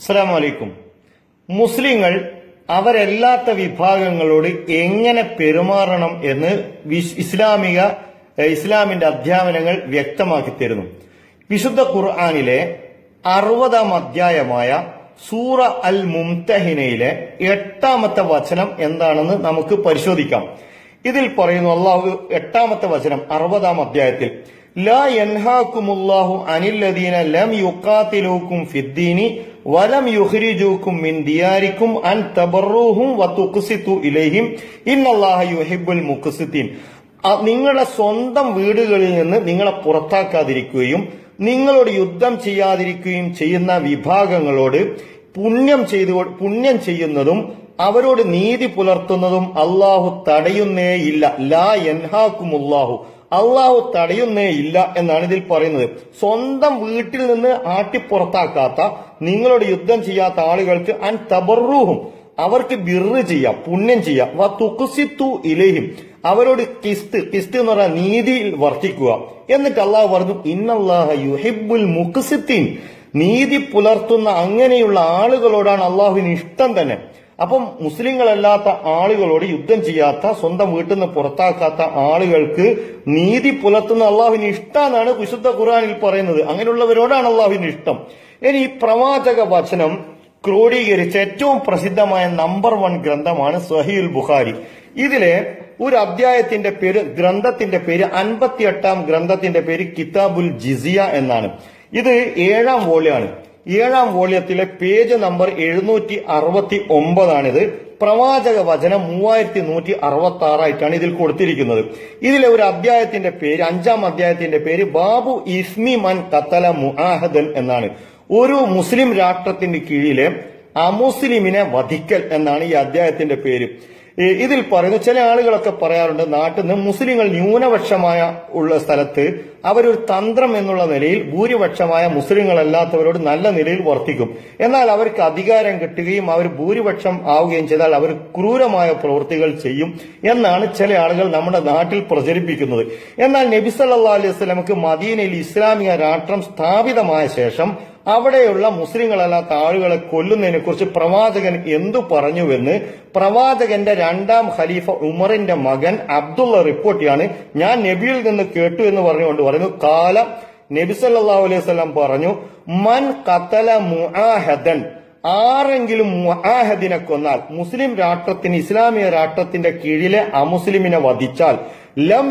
അസ്സലാമു അലൈക്കും മുസ്ലിങ്ങൾ അവരല്ലാത്ത വിഭാഗങ്ങളോട് എങ്ങനെ പെരുമാറണം എന്ന് ഇസ്ലാമിക ഇസ്ലാമിന്റെ അധ്യാപനങ്ങൾ വ്യക്തമാക്കി തരുന്നു. വിശുദ്ധ ഖുർആാനിലെ അറുപതാം അധ്യായമായ സൂറ അൽ മുംതഹിനയിലെ എട്ടാമത്തെ വചനം എന്താണെന്ന് നമുക്ക് പരിശോധിക്കാം. ഇതിൽ പറയുന്നു അള്ളാഹു എട്ടാമത്തെ വചനം അറുപതാം അധ്യായത്തിൽ ലാ യൻഹാക്കുമുല്ലാഹു അനില്ലദീന ലം യുക്കാത്തിലൂക്കും ഫിദ്ദീനി വലം യുഹ്രിജൂക്കും മിൻ ദിയാരിക്കും അൻ തബറൂഹും വതുഖ്സിതു ഇലൈഹിം. ഇന്നല്ലാഹ യുഹിബ്ബുൽ മുഖ്സിത്തീൻ. നിങ്ങളുടെ സ്വന്തം വീടുകളിൽ നിന്ന് നിങ്ങളെ പുറത്താക്കാതിരിക്കുകയും നിങ്ങളോട് യുദ്ധം ചെയ്യാതിരിക്കുകയും ചെയ്യുന്ന വിഭാഗങ്ങളോട് പുണ്യം ചെയ്തു പുണ്യം ചെയ്യുന്നതും അവരോട് നീതി പുലർത്തുന്നതും അള്ളാഹു തടയുന്നേ ഇല്ല. ലാ എൻഹാക്കുമുല്ലാഹു അള്ളാഹു തടയുന്നേ ഇല്ല എന്നാണ് ഇതിൽ പറയുന്നത്. സ്വന്തം വീട്ടിൽ നിന്ന് ആട്ടിപ്പുറത്താക്കാത്ത നിങ്ങളോട് യുദ്ധം ചെയ്യാത്ത ആളുകൾക്ക് അൻ തബറൂഹും അവർക്ക് ബിറ് ചെയ്യാം പുണ്യം ചെയ്യാം. വ തുക്കുസിത്തു ഇലേഹിം. അവരോട് കിസ്ത് കിസ്ത് എന്ന് പറഞ്ഞാൽ നീതിയിൽ വർത്തിക്കുക. എന്നിട്ട് അള്ളാഹു പറഞ്ഞു ഇന്നല്ലാഹ യുഹിബുൽ മുഖസിത്തീൻ. നീതി പുലർത്തുന്ന അങ്ങനെയുള്ള ആളുകളോടാണ് അള്ളാഹുവിന് ഇഷ്ടം തന്നെ. അപ്പം മുസ്ലിങ്ങളല്ലാത്ത ആളുകളോട് യുദ്ധം ചെയ്യാത്ത സ്വന്തം വീട്ടിൽ നിന്ന് പുറത്താക്കാത്ത ആളുകൾക്ക് നീതി പുലർത്തുന്ന അള്ളാഹുവിന് ഇഷ്ടമെന്നാണ് വിശുദ്ധ ഖുർആനിൽ പറയുന്നത്. അങ്ങനെയുള്ളവരോടാണ് അള്ളാഹുവിന് ഇഷ്ടം. ഇനി പ്രവാചക വചനം ക്രോഡീകരിച്ച ഏറ്റവും പ്രസിദ്ധമായ നമ്പർ വൺ ഗ്രന്ഥമാണ് സഹീൽ ബുഖാരി. ഇതിലെ ഒരു അധ്യായത്തിന്റെ പേര് ഗ്രന്ഥത്തിന്റെ പേര് അൻപത്തിയെട്ടാം ഗ്രന്ഥത്തിന്റെ പേര് കിതാബുൽ ജിസിയ എന്നാണ്. ഇത് ഏഴാം വോളിയാണ് ഏഴാം വോളിയത്തിലെ പേജ് നമ്പർ എഴുന്നൂറ്റി അറുപത്തി ഒമ്പതാണിത് പ്രവാചക വചനം മൂവായിരത്തി നൂറ്റി അറുപത്തി ആറായിട്ടാണ് ഇതിൽ കൊടുത്തിരിക്കുന്നത്. ഇതിലെ ഒരു അധ്യായത്തിന്റെ പേര് അഞ്ചാം അധ്യായത്തിന്റെ പേര് ബാബു ഇസ്മി മൻ കത്തല മുആഹദൻ എന്നാണ്. ഒരു മുസ്ലിം രാഷ്ട്രത്തിന്റെ കീഴിലെ അമുസ്ലിമിനെ വധിക്കൽ എന്നാണ് ഈ അധ്യായത്തിന്റെ പേര്. ഇതിൽ പറയുന്നു ചില ആളുകളൊക്കെ പറയാറുണ്ട് നാട്ടിൽ നിന്ന് മുസ്ലിങ്ങൾ ന്യൂനപക്ഷമായ ഉള്ള സ്ഥലത്ത് അവരൊരു തന്ത്രം എന്നുള്ള നിലയിൽ ഭൂരിപക്ഷമായ മുസ്ലിങ്ങളല്ലാത്തവരോട് നല്ല നിലയിൽ വർത്തിക്കും. എന്നാൽ അവർക്ക് അധികാരം കിട്ടുകയും അവർ ഭൂരിപക്ഷം ആവുകയും ചെയ്താൽ അവർ ക്രൂരമായ പ്രവൃത്തികൾ ചെയ്യും എന്നാണ് ചില ആളുകൾ നമ്മുടെ നാട്ടിൽ പ്രചരിപ്പിക്കുന്നത്. എന്നാൽ നബി സല്ലല്ലാഹു അലൈഹി വസല്ലമക്ക് മദീനയിൽ ഇസ്ലാമിക രാഷ്ട്രം സ്ഥാപിതമായ ശേഷം അവിടെയുള്ള മുസ്ലിങ്ങളല്ലാത്ത ആളുകളെ കൊല്ലുന്നതിനെ കുറിച്ച് പ്രവാചകൻ എന്തു പറഞ്ഞുവെന്ന് പ്രവാചകന്റെ രണ്ടാം ഖലീഫ ഉമറിന്റെ മകൻ അബ്ദുള്ള റിപ്പോർട്ട് ചെയ്യാണ് ഞാൻ നബിയിൽ നിന്ന് കേട്ടു എന്ന് പറഞ്ഞുകൊണ്ട് പറഞ്ഞു കാല നബി സല്ലാ അലൈഹി വസല്ലം പറഞ്ഞു മൻ കത്തല മുആഹദൻ. ആരെങ്കിലും മുആഹദിനെ കൊന്നാൽ മുസ്ലിം രാഷ്ട്രത്തിന് ഇസ്ലാമിക രാഷ്ട്രത്തിന്റെ കീഴിലെ അമുസ്ലിമിനെ വധിച്ചാൽ ലം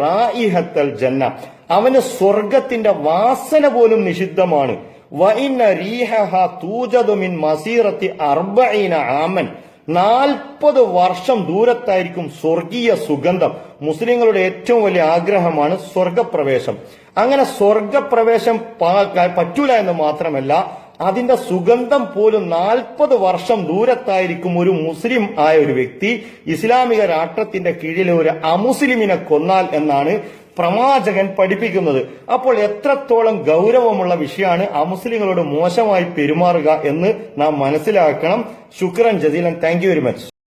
റായിഹത്തൽ ജന്ന. അവന് സ്വർഗത്തിന്റെ വാസന പോലും നിഷിദ്ധമാണ്. ആമൻ. നാൽപ്പത് വർഷം ദൂരത്തായിരിക്കും സ്വർഗീയ സുഗന്ധം. മുസ്ലിങ്ങളുടെ ഏറ്റവും വലിയ ആഗ്രഹമാണ് സ്വർഗപ്രവേശം. അങ്ങനെ സ്വർഗപ്രവേശം പറ്റൂല എന്ന് മാത്രമല്ല അതിന്റെ സുഗന്ധം പോലും നാൽപ്പത് വർഷം ദൂരത്തായിരിക്കും ഒരു മുസ്ലിം ആയ ഒരു വ്യക്തി ഇസ്ലാമിക രാഷ്ട്രത്തിന്റെ കീഴിലെ ഒരു അമുസ്ലിമിനെ കൊന്നാൽ എന്നാണ് പ്രവാചകൻ പഠിപ്പിക്കുന്നത്. അപ്പോൾ എത്രത്തോളം ഗൗരവമുള്ള വിഷയമാണ് അമുസ്ലിങ്ങളോട് മോശമായി പെരുമാറുക എന്ന് നാം മനസ്സിലാക്കണം. ശുക്രൻ ജസീലൻ താങ്ക് വെരി മച്ച്